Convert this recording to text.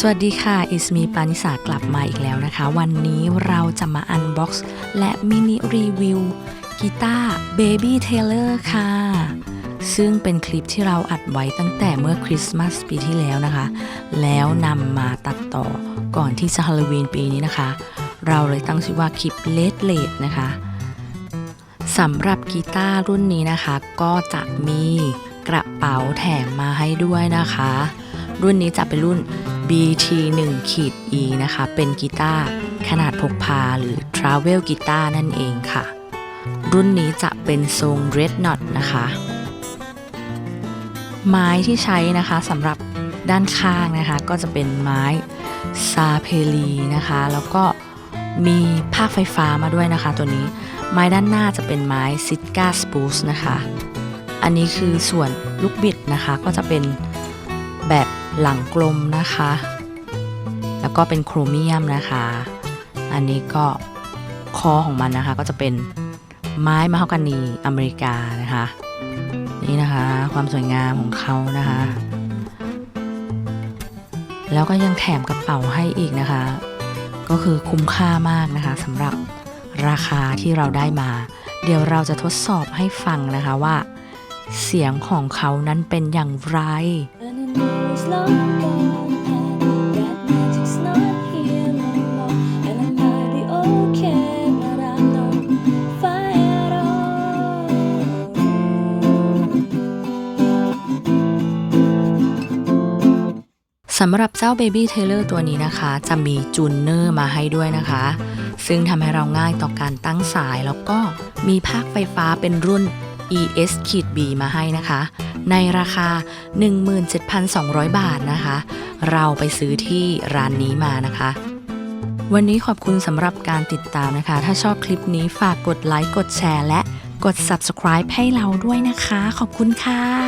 สวัสดีค่ะ อิสมีปานิสากลับมาอีกแล้วนะคะ วันนี้เราจะมาอันบ็อกซ์และมินิรีวิวกีตาร์ Baby Taylor ค่ะ ซึ่งเป็นคลิปที่เราอัดไว้ตั้งแต่เมื่อคริสต์มาสปีที่แล้วนะคะ แล้วนำมาตัดต่อก่อนที่จะฮาโลวีนปีนี้นะคะ เราเลยตั้งชื่อว่าคลิปเลดเลดนะคะสำหรับกีตาร์รุ่นนี้นะคะ ก็จะมีกระเป๋าแถมมาให้ด้วยนะคะ รุ่นนี้จะเป็นรุ่น BT 1ขีด E นะคะ เป็นกีตาร์ขนาดพกพาหรือ Travel กีตาร์นั่นเองค่ะ รุ่นนี้จะเป็นทรง Red Knot นะคะ ไม้ที่ใช้นะคะสำหรับด้านข้างนะคะ ก็จะเป็นไม้ซาเพลีนะคะ แล้วก็มีภาคไฟฟ้ามาด้วยนะคะ ตัวนี้ไม้ด้านหน้าจะเป็นไม้ซิก้าสปูสนะคะ อันนี้คือส่วนลูกบิดนะคะก็จะเป็นแบบ หลังกลมนะคะ แล้วก็เป็นโครเมียมนะคะ อันนี้ก็คอของมันนะคะก็จะเป็นไม้มะฮอกกานีอเมริกานะคะ นี่นะคะ ความสวยงามของเขานะคะ แล้วก็ยังแถมกระเป๋าให้อีกนะคะ ก็คือคุ้มค่ามากนะคะสำหรับราคาที่เราได้มา เดี๋ยวเราจะทดสอบให้ฟังนะคะว่า เสียงของเขานั้นเป็นอย่างไร สำหรับเจ้า Baby t a ลอร์ตัวนี้นะคะ จะมีจูนเนอร์มาให้ด้วยนะคะ ซึ่งทำให้เราง่ายต่อการตั้งสายแล้วก็มีภาคไฟฟ้าเป็นรุ่น ES B มาให้นะคะ ในราคา 17,200 บาทนะคะ เราไปซื้อที่ร้านนี้มานะคะ วันนี้ขอบคุณสำหรับการติดตามนะคะ ถ้าชอบคลิปนี้ฝากกดไลค์ กดแชร์ และกด subscribe ให้เราด้วยนะคะ ขอบคุณค่ะ